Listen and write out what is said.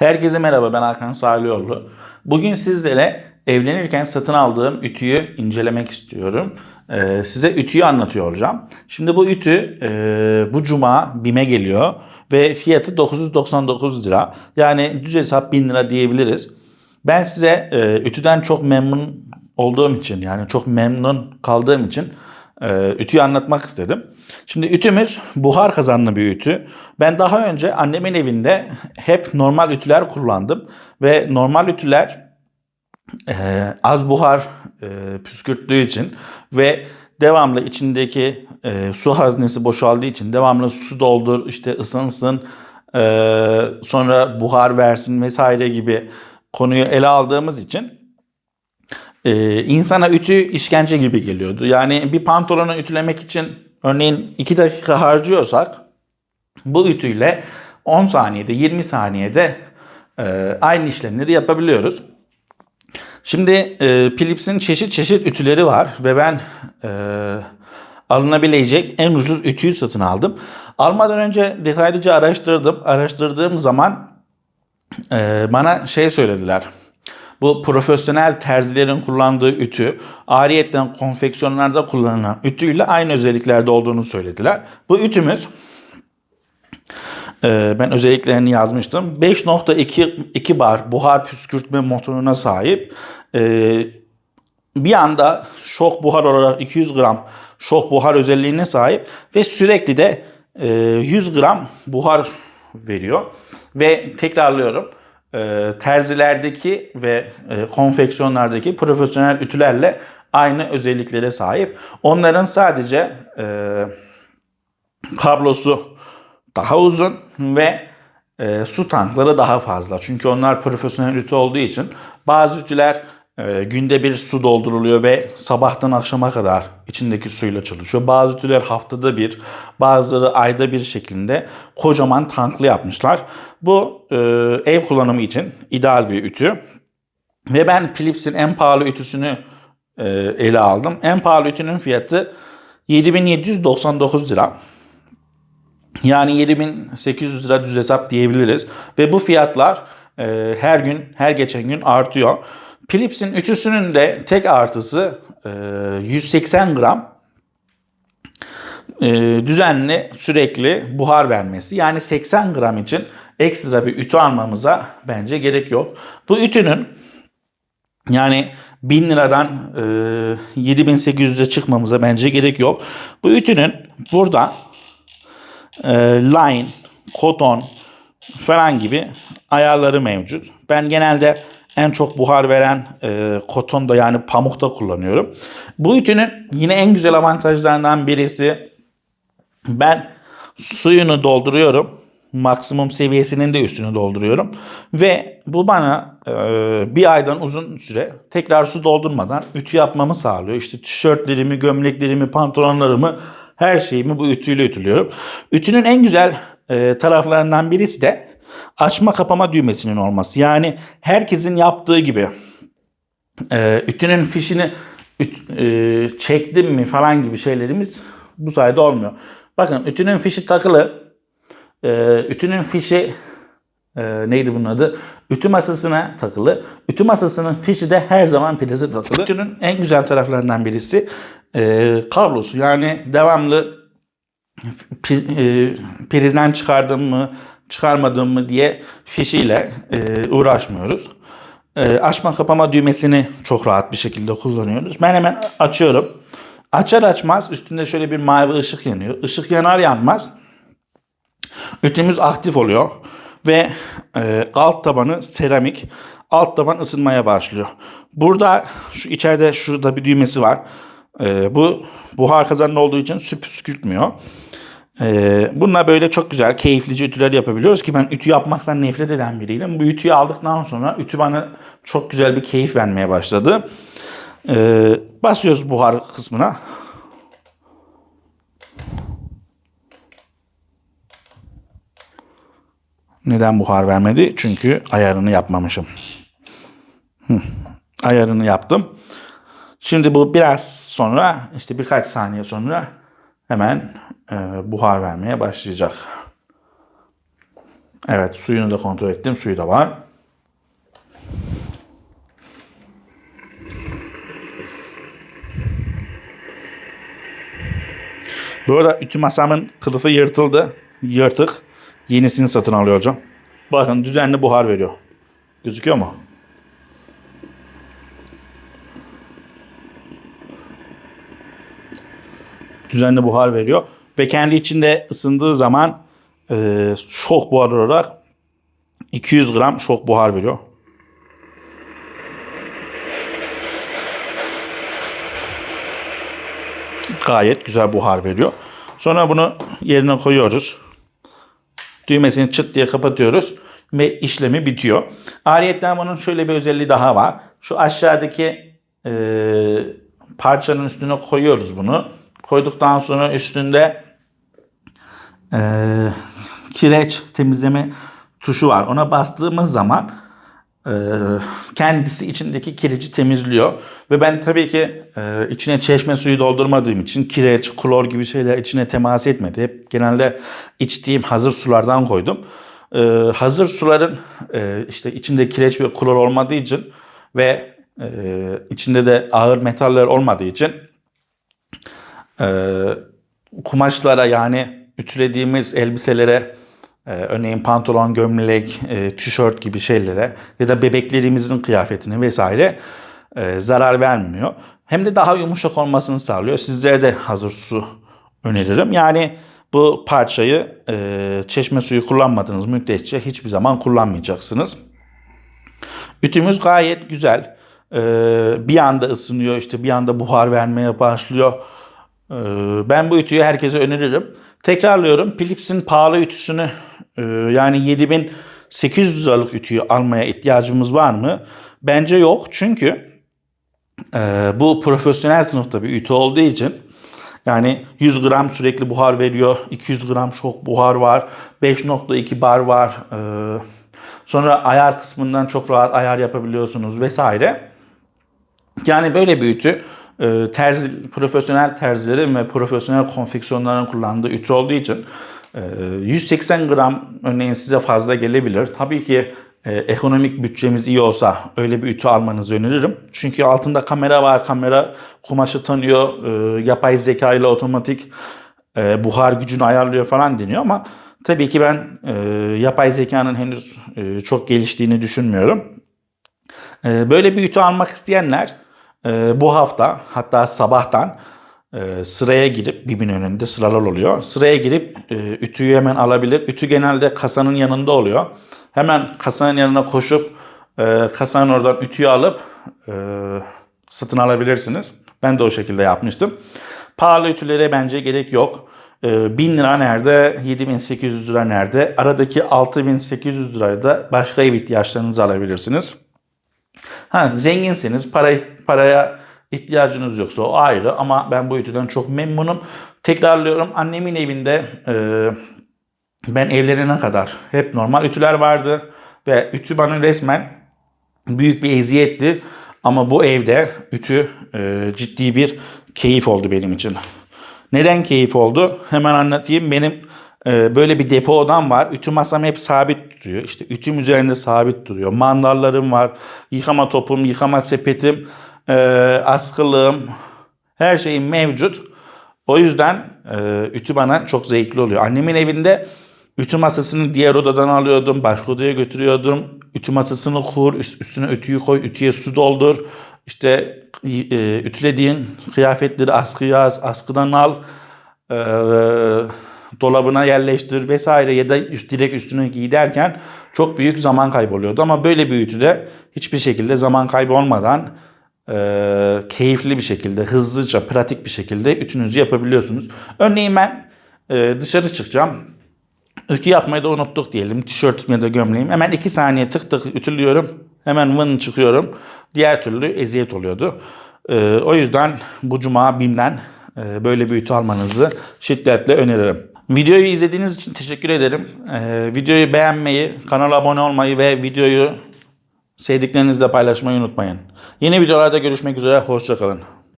Herkese merhaba ben Hakan Salioğlu. Bugün sizlere evlenirken satın aldığım ütüyü incelemek istiyorum. Ee, size ütüyü anlatıyor olacağım. Şimdi bu ütü e, bu cuma BİM'e geliyor ve fiyatı 999 lira. Yani düz hesap 1000 lira diyebiliriz. Ben size e, ütüden çok memnun olduğum için yani çok memnun kaldığım için e, ütüyü anlatmak istedim. Şimdi ütümüz buhar kazanlı bir ütü. Ben daha önce annemin evinde hep normal ütüler kullandım ve normal ütüler e, az buhar e, püskürttüğü için ve devamlı içindeki e, su haznesi boşaldığı için devamlı su doldur işte ısınsın e, sonra buhar versin vesaire gibi konuyu ele aldığımız için e, insana ütü işkence gibi geliyordu. Yani bir pantolonu ütülemek için örneğin 2 dakika harcıyorsak bu ütüyle 10 saniyede 20 saniyede e, aynı işlemleri yapabiliyoruz. Şimdi e, Philips'in çeşit çeşit ütüleri var ve ben e, alınabilecek en ucuz ütüyü satın aldım. Almadan önce detaylıca araştırdım. Araştırdığım zaman e, bana şey söylediler. Bu profesyonel terzilerin kullandığı ütü, ariyetten konfeksiyonlarda kullanılan ütüyle aynı özelliklerde olduğunu söylediler. Bu ütümüz e, ben özelliklerini yazmıştım. 5.2 bar buhar püskürtme motoruna sahip. E, bir anda şok buhar olarak 200 gram şok buhar özelliğine sahip ve sürekli de e, 100 gram buhar veriyor. Ve tekrarlıyorum e, terzilerdeki ve e, konfeksiyonlardaki profesyonel ütülerle aynı özelliklere sahip. Onların sadece e, kablosu daha uzun ve e, su tankları daha fazla. Çünkü onlar profesyonel ütü olduğu için bazı ütüler e, günde bir su dolduruluyor ve sabahtan akşama kadar içindeki suyla çalışıyor. Bazı ütüler haftada bir, bazıları ayda bir şeklinde kocaman tanklı yapmışlar. Bu e, ev kullanımı için ideal bir ütü. Ve ben Philips'in en pahalı ütüsünü e, ele aldım. En pahalı ütünün fiyatı 7799 lira. Yani 7800 lira düz hesap diyebiliriz. Ve bu fiyatlar e, her gün, her geçen gün artıyor. Philips'in ütüsünün de tek artısı e, 180 gram e, düzenli sürekli buhar vermesi. Yani 80 gram için ekstra bir ütü almamıza bence gerek yok. Bu ütünün yani 1000 liradan e, 7800'e çıkmamıza bence gerek yok. Bu ütünün burada e, line, koton falan gibi ayarları mevcut. Ben genelde en çok buhar veren e, koton da yani pamuk da kullanıyorum. Bu ütünün yine en güzel avantajlarından birisi ben suyunu dolduruyorum. Maksimum seviyesinin de üstünü dolduruyorum. Ve bu bana e, bir aydan uzun süre tekrar su doldurmadan ütü yapmamı sağlıyor. İşte tişörtlerimi, gömleklerimi, pantolonlarımı her şeyimi bu ütüyle ütülüyorum. Ütünün en güzel e, taraflarından birisi de açma kapama düğmesinin olması. Yani herkesin yaptığı gibi e, ütünün fişini üt, e, çektim mi falan gibi şeylerimiz bu sayede olmuyor. Bakın ütünün fişi takılı. E, ütünün fişi e, neydi bunun adı? Ütü masasına takılı. Ütü masasının fişi de her zaman prize takılı. Ütünün en güzel taraflarından birisi e, kablosu. Yani devamlı e, prizden çıkardım mı, çıkarmadım mı diye fişiyle e, uğraşmıyoruz. E, açma kapama düğmesini çok rahat bir şekilde kullanıyoruz. Ben hemen açıyorum. Açar açmaz üstünde şöyle bir mavi ışık yanıyor. Işık yanar yanmaz ütümüz aktif oluyor ve e, alt tabanı seramik. Alt taban ısınmaya başlıyor. Burada şu içeride şurada bir düğmesi var. E, bu buhar kazanlı olduğu için su püskürtmüyor. Ee, bununla böyle çok güzel, keyiflice ütüler yapabiliyoruz ki ben ütü yapmaktan nefret eden biriydim. Bu ütüyü aldıktan sonra ütü bana çok güzel bir keyif vermeye başladı. Ee, basıyoruz buhar kısmına. Neden buhar vermedi? Çünkü ayarını yapmamışım. Hı. Ayarını yaptım. Şimdi bu biraz sonra işte birkaç saniye sonra hemen e, buhar vermeye başlayacak. Evet suyunu da kontrol ettim. Suyu da var. Bu arada ütü masamın kılıfı yırtıldı. Yırtık. Yenisini satın alıyor hocam. Bakın düzenli buhar veriyor. Gözüküyor mu? Düzenli buhar veriyor. Ve kendi içinde ısındığı zaman e, şok buhar olarak 200 gram şok buhar veriyor. Gayet güzel buhar veriyor. Sonra bunu yerine koyuyoruz. Düğmesini çıt diye kapatıyoruz ve işlemi bitiyor. Ayrıca bunun şöyle bir özelliği daha var. Şu aşağıdaki e, parçanın üstüne koyuyoruz bunu. Koyduktan sonra üstünde e, kireç temizleme tuşu var. Ona bastığımız zaman e, kendisi içindeki kireci temizliyor. Ve ben tabii ki e, içine çeşme suyu doldurmadığım için kireç, klor gibi şeyler içine temas etmedi. Hep genelde içtiğim hazır sulardan koydum. E, hazır suların e, işte içinde kireç ve klor olmadığı için ve e, içinde de ağır metaller olmadığı için kumaşlara yani ütülediğimiz elbiselere e, örneğin pantolon, gömlek, e, tişört gibi şeylere ya da bebeklerimizin kıyafetine vesaire e, zarar vermiyor. Hem de daha yumuşak olmasını sağlıyor. Sizlere de hazır su öneririm. Yani bu parçayı e, çeşme suyu kullanmadığınız müddetçe hiçbir zaman kullanmayacaksınız. Ütümüz gayet güzel. E, bir anda ısınıyor işte bir anda buhar vermeye başlıyor. E, ben bu ütüyü herkese öneririm. Tekrarlıyorum Philips'in pahalı ütüsünü e, yani 7800 liralık ütüyü almaya ihtiyacımız var mı? Bence yok çünkü e, bu profesyonel sınıfta bir ütü olduğu için yani 100 gram sürekli buhar veriyor. 200 gram şok buhar var. 5.2 bar var. E, sonra ayar kısmından çok rahat ayar yapabiliyorsunuz vesaire. Yani böyle bir ütü e, terzi, profesyonel terzilerin ve profesyonel konfeksiyonların kullandığı ütü olduğu için e, 180 gram örneğin size fazla gelebilir. Tabii ki e, ekonomik bütçemiz iyi olsa öyle bir ütü almanızı öneririm. Çünkü altında kamera var. Kamera kumaşı tanıyor. E, yapay zeka ile otomatik e, buhar gücünü ayarlıyor falan deniyor ama tabii ki ben e, yapay zekanın henüz e, çok geliştiğini düşünmüyorum. E, böyle bir ütü almak isteyenler e, bu hafta hatta sabahtan e, sıraya girip BİM'in önünde sıralar oluyor. Sıraya girip e, ütüyü hemen alabilir. Ütü genelde kasanın yanında oluyor. Hemen kasanın yanına koşup e, kasanın oradan ütüyü alıp e, satın alabilirsiniz. Ben de o şekilde yapmıştım. Pahalı ütülere bence gerek yok. E, 1000 lira nerede, 7800 lira nerede? Aradaki 6800 lirayı da başka ihtiyaçlarınızı alabilirsiniz. Ha, zenginseniz para, paraya ihtiyacınız yoksa o ayrı ama ben bu ütüden çok memnunum. Tekrarlıyorum annemin evinde e, ben evlerine kadar hep normal ütüler vardı ve ütü bana resmen büyük bir eziyetti. Ama bu evde ütü e, ciddi bir keyif oldu benim için. Neden keyif oldu? Hemen anlatayım. Benim böyle bir depo odam var. Ütü masam hep sabit duruyor. İşte ütüm üzerinde sabit duruyor. Mandallarım var. Yıkama topum, yıkama sepetim, e, askılığım, her şeyim mevcut. O yüzden e, ütü bana çok zevkli oluyor. Annemin evinde ütü masasını diğer odadan alıyordum. Başka odaya götürüyordum. Ütü masasını kur, üst, üstüne ütüyü koy, ütüye su doldur. İşte e, ütülediğin kıyafetleri askıya as, askıdan al. E, dolabına yerleştir vesaire ya da üst, direkt üstüne giy derken çok büyük zaman kayboluyordu. Ama böyle bir ütüde hiçbir şekilde zaman kaybı olmadan e, keyifli bir şekilde, hızlıca, pratik bir şekilde ütünüzü yapabiliyorsunuz. Örneğin ben e, dışarı çıkacağım. Ütü yapmayı da unuttuk diyelim. Tişörtüm ya da gömleğim. Hemen iki saniye tık tık ütülüyorum. Hemen vın çıkıyorum. Diğer türlü eziyet oluyordu. E, o yüzden bu cuma BİM'den e, böyle bir ütü almanızı şiddetle öneririm. Videoyu izlediğiniz için teşekkür ederim. Ee, videoyu beğenmeyi, kanala abone olmayı ve videoyu sevdiklerinizle paylaşmayı unutmayın. Yeni videolarda görüşmek üzere, hoşçakalın.